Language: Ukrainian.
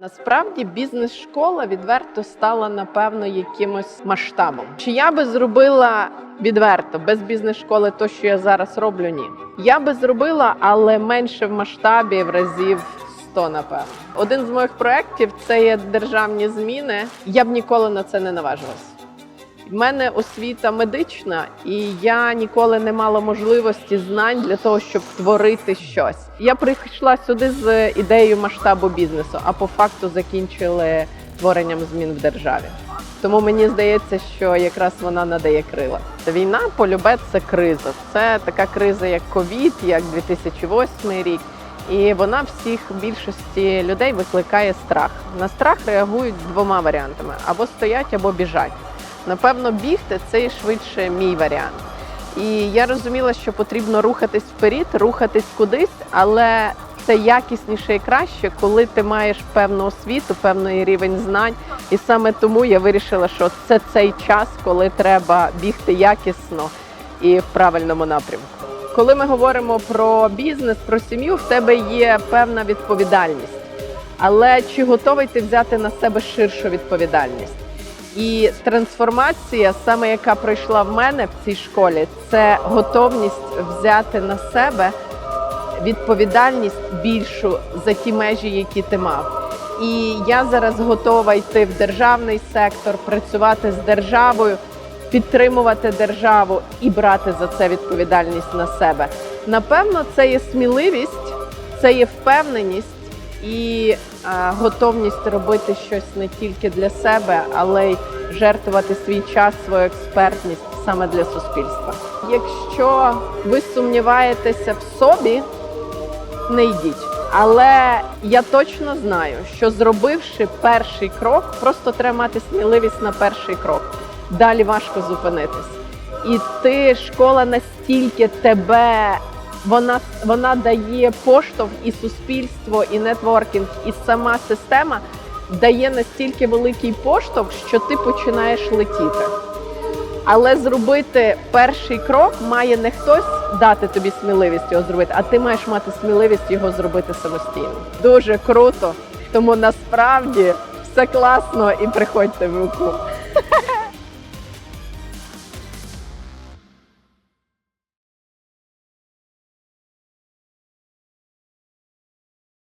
Насправді бізнес-школа відверто стала напевно якимось масштабом. Чи я би зробила відверто без бізнес-школи то, що я зараз роблю? Ні. Я би зробила, але менше в масштабі в разів 100, напевно. Один з моїх проєктів це є державні зміни. Я б ніколи на це не наважилась. В мене освіта медична, і я ніколи не мала можливості знань для того, щоб творити щось. Я прийшла сюди з ідеєю масштабу бізнесу, а по факту закінчили творенням змін в державі. Тому мені здається, що якраз вона надає крила. Війна полюбе це криза. Це така криза, як ковід, як 2008 рік. І вона всіх більшості людей викликає страх. На страх реагують двома варіантами: або стоять, або біжать. Напевно, бігти це і швидше мій варіант. І я розуміла, що потрібно рухатись вперед, рухатись кудись, але це якісніше і краще, коли ти маєш певну освіту, певний рівень знань. І саме тому я вирішила, що це цей час, коли треба бігти якісно і в правильному напрямку. Коли ми говоримо про бізнес, про сім'ю, в тебе є певна відповідальність. Але чи готовий ти взяти на себе ширшу відповідальність? І трансформація, саме яка пройшла в мене в цій школі, це готовність взяти на себе відповідальність більшу за ті межі, які ти мав. І я зараз готова йти в державний сектор, працювати з державою, підтримувати державу і брати за це відповідальність на себе. Напевно, це є сміливість, це є впевненість і а, готовність робити щось не тільки для себе, але й жертвувати свій час, свою експертність саме для суспільства. Якщо ви сумніваєтеся в собі, не йдіть. Але я точно знаю, що зробивши перший крок, просто треба мати сміливість на перший крок. Далі важко зупинитись. І ти школа настільки тебе вона, вона дає поштовх і суспільство, і нетворкінг, і сама система дає настільки великий поштовх, що ти починаєш летіти. Але зробити перший крок має не хтось дати тобі сміливість його зробити, а ти маєш мати сміливість його зробити самостійно. Дуже круто. Тому насправді все класно і приходьте в руку.